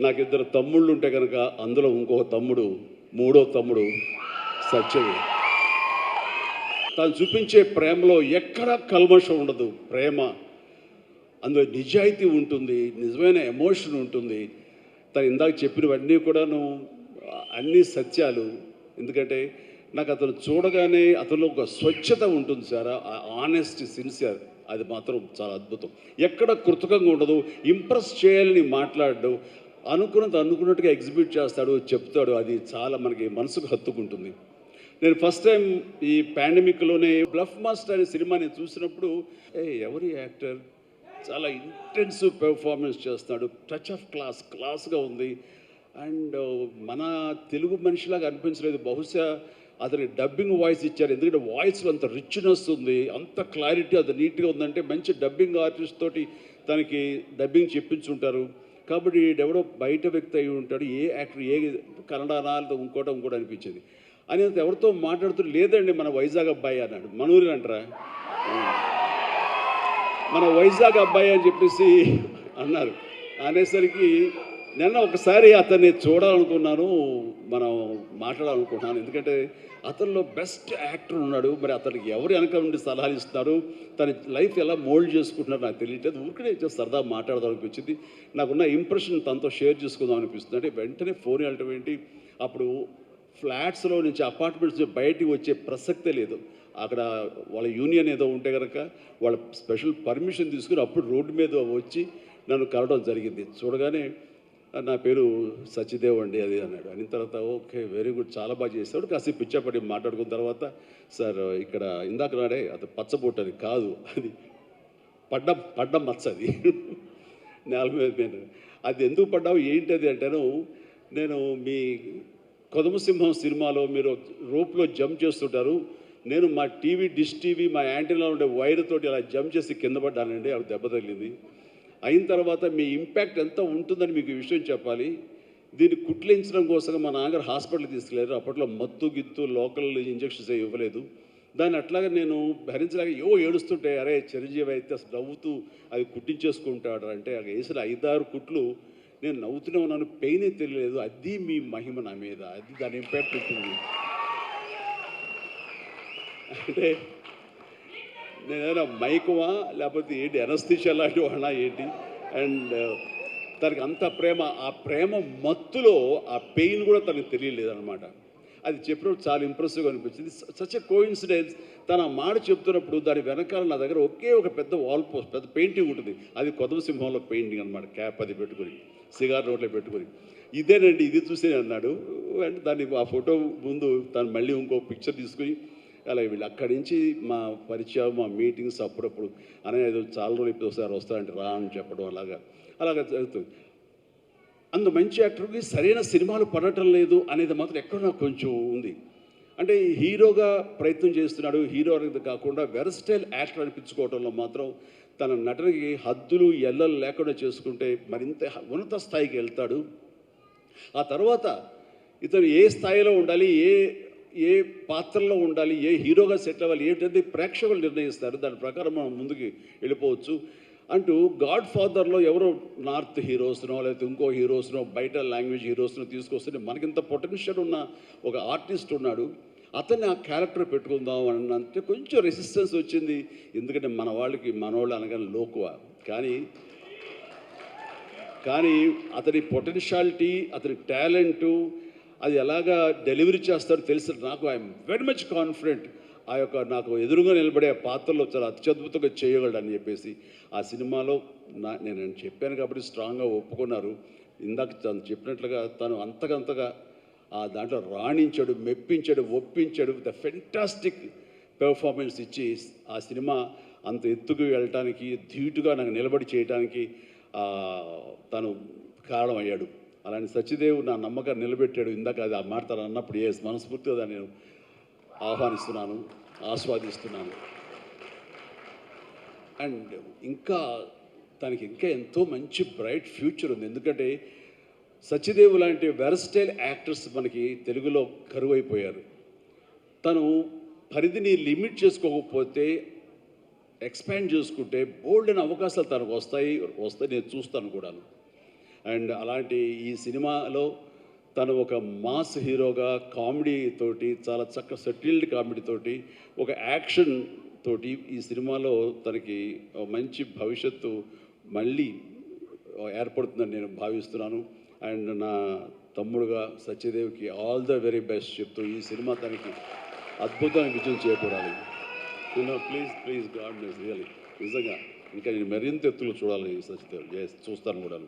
నాకు ఇద్దరు తమ్ముళ్ళు ఉంటే కనుక అందులో ఇంకో తమ్ముడు మూడో తమ్ముడు సత్యమే తను చూపించే ప్రేమలో ఎక్కడ కల్మషం ఉండదు ప్రేమ. అందులో నిజాయితీ ఉంటుంది నిజమైన ఎమోషన్ ఉంటుంది. తను ఇందాక చెప్పినవన్నీ కూడాను అన్ని సత్యాలు. ఎందుకంటే నాకు అతను చూడగానే అతనిలో ఒక స్వచ్ఛత ఉంటుంది సార్ ఆనెస్ట్ సిన్సియర్. అది మాత్రం చాలా అద్భుతం. ఎక్కడ కృతకంగా ఉండదు ఇంప్రెస్ చేయాలని మాట్లాడడు అనుకున్నది అనుకున్నట్టుగా ఎగ్జిబిట్ చేస్తాడు చెప్తాడు. అది చాలా మనకి మనసుకు హత్తుకుంటుంది. నేను ఫస్ట్ టైం ఈ పాండమిక్లోనే బ్లఫ్ మాస్టర్ అనే సినిమా నేను చూసినప్పుడు ఏ ఎవరి యాక్టర్? చాలా ఇంటెన్సివ్ పెర్ఫార్మెన్స్ చేస్తున్నాడు టచ్ ఆఫ్ క్లాస్ క్లాస్గా ఉంది. అండ్ మన తెలుగు మనిషిలాగా అనిపించలేదు. బహుశా అతని డబ్బింగ్ వాయిస్ ఇచ్చారు. ఎందుకంటే వాయిస్లో అంత రిచ్నెస్ ఉంది అంత క్లారిటీ అది నీట్గా ఉందంటే మంచి డబ్బింగ్ ఆర్టిస్ట్ తోటి తనకి డబ్బింగ్ చెప్పించుంటారు. కాబట్టి ఎవడో బయట వ్యక్తి అయి ఉంటాడు ఏ యాక్టర్ ఏ కన్నడ లేదా ఇంకోటో ఇంకోటి అనిపించేది. అని ఎవరితో మాట్లాడుతూ లేదండి మన వైజాగ్ అబ్బాయి అన్నాడు. మనూరి అంటారా? మన వైజాగ్ అబ్బాయి అని చెప్పేసి అన్నారు. అనేసరికి నిన్న ఒకసారి అతన్ని చూడాలనుకున్నాను మనం మాట్లాడాలనుకుంటున్నాను. ఎందుకంటే అతనిలో బెస్ట్ యాక్టర్ ఉన్నాడు. మరి అతనికి ఎవరు వెనక నుండి సలహాలు ఇస్తున్నారు? తన లైఫ్ ఎలా మోల్డ్ చేసుకుంటున్నారు నాకు తెలియట్లేదు. ఊరికనే సరదా మాట్లాడదాం అనిపించింది నాకున్న ఇంప్రెషన్ తనతో షేర్ చేసుకుందాం అనిపిస్తుంది. అంటే వెంటనే ఫోన్ వెళ్ళటం ఏంటి? అప్పుడు ఫ్లాట్స్లో నుంచి అపార్ట్మెంట్స్ నుంచి బయటికి వచ్చే ప్రసక్తే లేదు. అక్కడ వాళ్ళ యూనియన్ ఏదో ఉంటే కనుక వాళ్ళ స్పెషల్ పర్మిషన్ తీసుకుని అప్పుడు రోడ్డు మీద వచ్చి నన్ను కలవడం జరిగింది. చూడగానే నా పేరు సత్యదేవ్ అండి అది అన్నాడు. అని తర్వాత ఓకే వెరీ గుడ్ చాలా బాగా చేస్తాడు కాసేపు పిచ్చాపడి మాట్లాడుకున్న తర్వాత సార్ ఇక్కడ ఇందాక నాడే అది పచ్చబొట్టు అది కాదు అది పడ్డ పడ్డ మచ్చ అది నేల మీద నేను అది ఎందుకు పడ్డావు? ఏంటి అది అంటాను. నేను మీ కొదమసింహం సినిమాలో మీరు రోప్లో జంప్ చేస్తుంటారు. నేను మా టీవీ డిష్ టీవీ మా యాంటీలో ఉండే వైర్ తోటి అలా జంప్ చేసి కింద పడ్డానండి. అవి దెబ్బ తగిలింది. అయిన తర్వాత మీ ఇంపాక్ట్ ఎంత ఉంటుందని మీకు ఈ విషయం చెప్పాలి. దీన్ని కుట్లించడం కోసం మా నాన్నగారు హాస్పిటల్ తీసుకెళ్ళారు అప్పట్లో మత్తు గిత్తు లోకల్ ఇంజక్షన్స్ ఇవ్వలేదు. దాన్ని అట్లాగే నేను భరించలేక ఏవో ఏడుస్తుంటే అరే చిరంజీవి అయితే అసలు నవ్వుతూ అది కుట్టించేసుకుంటాడు అంటే అక్కడ వేసిన ఐదారు కుట్లు నేను నవ్వుతూనే ఉన్నాను పెయినే తెలియలేదు అది మీ మహిమ నా మీద అది దాని ఇంపాక్ట్ ఉంటుంది. అంటే నేనేమైనా మైకువా? లేకపోతే ఏంటి ఎనస్థిషియా లాంటి వాడా ఏంటి? అండ్ uh, తనకి అంత ప్రేమ ఆ ప్రేమ మత్తులో ఆ పెయిన్ కూడా తనకు తెలియలేదన్నమాట. అది చెప్పినప్పుడు చాలా ఇంప్రెసివ్గా అనిపించింది. సచ్ ఎ కోయిన్సిడెన్స్ తన మాట చెప్తున్నప్పుడు దాని వెనకాల నా దగ్గర ఒకే ఒక పెద్ద వాల్ పోస్ట్ పెద్ద పెయింటింగ్ ఉంటుంది. అది కొదమసింహంలో సింహంలో పెయింటింగ్ అనమాట క్యాప్ అది పెట్టుకుని సిగార్ రోడ్లో పెట్టుకుని. ఇదేనండి ఇది చూసే అన్నాడు. అండ్ దాన్ని ఆ ఫోటో ముందు తను మళ్ళీ ఇంకో పిక్చర్ తీసుకుని అలా వీళ్ళు అక్కడి నుంచి మా పరిచయం మా మీటింగ్స్ అప్పుడప్పుడు అనేది చాలా రోజులు ఇప్పుడు ఒకసారి వస్తారంటే రా అని చెప్పడం అలాగా అలాగా జరుగుతుంది. అందు మంచి యాక్టర్కి సరైన సినిమాలు పడటం లేదు అనేది మాత్రం ఎక్కడ నాకు కొంచెం ఉంది. అంటే హీరోగా ప్రయత్నం చేస్తున్నాడు హీరో అనేది కాకుండా వెరస్టైల్ యాక్టర్ అనిపించుకోవడంలో మాత్రం తన నటనకి హద్దులు ఎల్లలు లేకుండా చేసుకుంటే మరింత ఉన్నత స్థాయికి వెళ్తాడు. ఆ తర్వాత ఇతను ఏ స్థాయిలో ఉండాలి ఏ ఏ పాత్రలో ఉండాలి ఏ హీరోగా సెటిల్ అవ్వాలి ఏంటంటే ప్రేక్షకులు నిర్ణయిస్తారు. దాని ప్రకారం మనం ముందుకు వెళ్ళిపోవచ్చు. అంటూ గాడ్ ఫాదర్లో ఎవరో నార్త్ హీరోస్నో లేకపోతే ఇంకో హీరోస్నో బయట లాంగ్వేజ్ హీరోస్నో తీసుకొస్తే మనకింత పొటెన్షియల్ ఉన్న ఒక ఆర్టిస్ట్ ఉన్నాడు. అతన్ని ఆ క్యారెక్టర్ పెట్టుకుందాం అని అంటే కొంచెం రెసిస్టెన్స్ వచ్చింది. ఎందుకంటే మన వాళ్ళకి మనవాళ్ళు అనగానే లోకువ. కానీ కానీ అతని పొటెన్షియాలిటీ అతని టాలెంటు అది ఎలాగా డెలివరీ చేస్తారో తెలిసి. నాకు ఐఎమ్ వెరీ మచ్ కాన్ఫిడెంట్. ఆ యొక్క నాకు ఎదురుగా నిలబడే ఆ పాత్రలో చాలా అత్యద్భుతంగా చేయగలడు అని చెప్పేసి ఆ సినిమాలో నా నేను చెప్పాను కాబట్టి స్ట్రాంగ్గా ఒప్పుకున్నారు. ఇందాక తను చెప్పినట్లుగా తను అంతకంతగా ఆ దాంట్లో రాణించాడు మెప్పించాడు ఒప్పించాడు. ద ఫెంటాస్టిక్ పెర్ఫార్మెన్స్ ఇచ్చి ఆ సినిమా అంత ఎత్తుకు వెళ్ళటానికి ధీటుగా నాకు నిలబడి చేయడానికి తను కారణమయ్యాడు. అలాంటి సత్యదేవు నా నమ్మకాన్ని నిలబెట్టాడు. ఇందాక అది ఆ మాట అన్నప్పుడు ఏ మనస్ఫూర్తిగా దాన్ని నేను ఆహ్వానిస్తున్నాను ఆస్వాదిస్తున్నాను. అండ్ ఇంకా తనకి ఇంకా ఎంతో మంచి బ్రైట్ ఫ్యూచర్ ఉంది. ఎందుకంటే సత్యదేవు లాంటి వెరస్టైల్ యాక్టర్స్ మనకి తెలుగులో కరువైపోయారు. తను పరిధిని లిమిట్ చేసుకోకపోతే ఎక్స్పాండ్ చేసుకుంటే బోల్డ్ అయిన అవకాశాలు తనకు వస్తాయి వస్తాయి నేను చూస్తాను కూడాను. అండ్ అలాంటి ఈ సినిమాలో తను ఒక మాస్ హీరోగా కామెడీ తోటి చాలా చక్క సెటిల్డ్ కామెడీ తోటి ఒక యాక్షన్ తోటి ఈ సినిమాలో తనకి మంచి భవిష్యత్తు మళ్ళీ ఏర్పడుతుందని నేను భావిస్తున్నాను. అండ్ నా తమ్ముడుగా సత్యదేవ్కి ఆల్ ద వెరీ బెస్ట్ చెప్తూ ఈ సినిమా తనకి అద్భుతమైన విజయం చేకూడాలి please please god miss really నిజంగా. ఇంకా నేను మరింత ఎత్తులు చూడాలి సత్యదేవ్ చూస్తాను కూడా